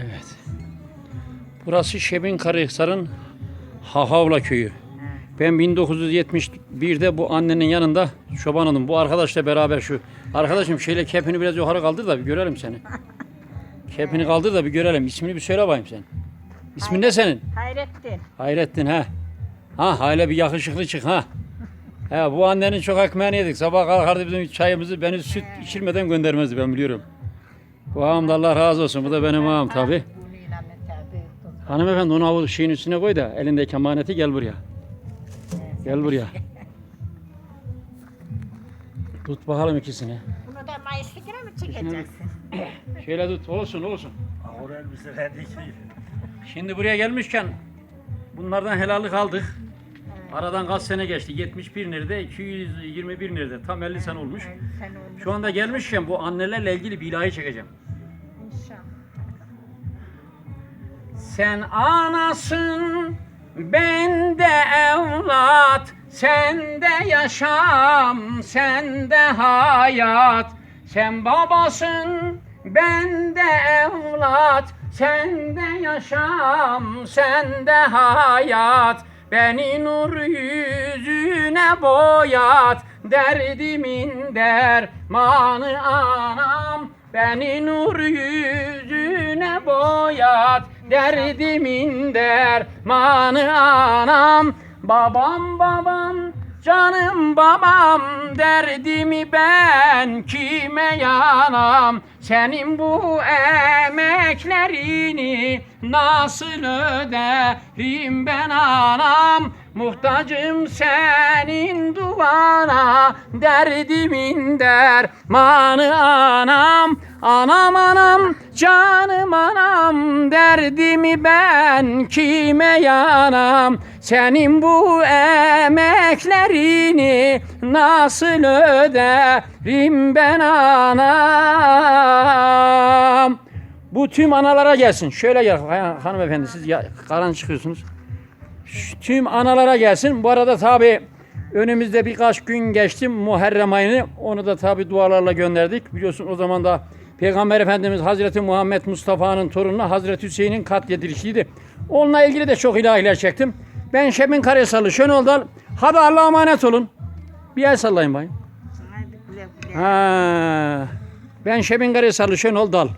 Evet. Burası Şebin Karahisar'ın Hahavla köyü. Ben 1971'de bu annenin yanında çobanıydım. Bu arkadaşla beraber şu. Arkadaşım şöyle kepini biraz yukarı kaldır da bir görelim seni. Kepini kaldır da bir görelim. İsmini bir söyle bakayım sen. İsmin ne senin? Hayrettin. Hayrettin ha. Ha hala bir yakışıklı çık ha. He, bu annenin çok ekmeğini yedik. Sabah kalkardı bizim çayımızı beni süt içirmeden göndermezdi ben biliyorum. Bu ağam da Allah razı olsun. Bu da benim ağam tabi. Hanımefendi onu avuç şeyin üstüne koy da elindeki emaneti gel buraya. Gel buraya. Tut bakalım ikisini. Bunu da Mayıs'ta güne mi çekeceksin? Şöyle tut olsun olsun. Ağır elbise verdik. Şimdi buraya gelmişken bunlardan helallik aldık. Aradan kaç sene geçti? 71 nerede? 221 nerede? Tam 50 sene olmuş. Sen olmuş. Şu anda gelmişken bu annelerle ilgili bir ilahi çekeceğim. Sen anasın, ben de evlat, sen de yaşam, sen de hayat. Sen babasın, ben de evlat, sen de yaşam, sen de hayat. Beni nur yüzüne boyat, derdimin dermanı anam. Beni nur yüzüne boyat, derdimin dermanı anam. Babam babam, canım babam, derdimi ben kime yanam? Senin bu emeklerini nasıl öderim ben anam? Muhtacım senin duana, derdimin dermanı anam. Anam anam, canım anam, derdimi ben kime yanam? Senin bu emeklerini nasıl öderim ben anam? Bu tüm analara gelsin. Şöyle gel ha- hanımefendi siz ya, karan çıkıyorsunuz. Şu Tüm analara gelsin. Bu arada tabi önümüzde birkaç gün geçti Muharrem ayını. Onu da tabi dualarla gönderdik. Biliyorsun o zaman da Peygamber Efendimiz Hazreti Muhammed Mustafa'nın torunu Hazreti Hüseyin'in katledilişiydi. Onunla ilgili de çok ilahiler çektim. Ben Şebin Karasalı Şönoldal. Hadi Allah'a emanet olun. Bir el sallayın bayım. Ha. Ben Şebin Karasalı Şönol Dal.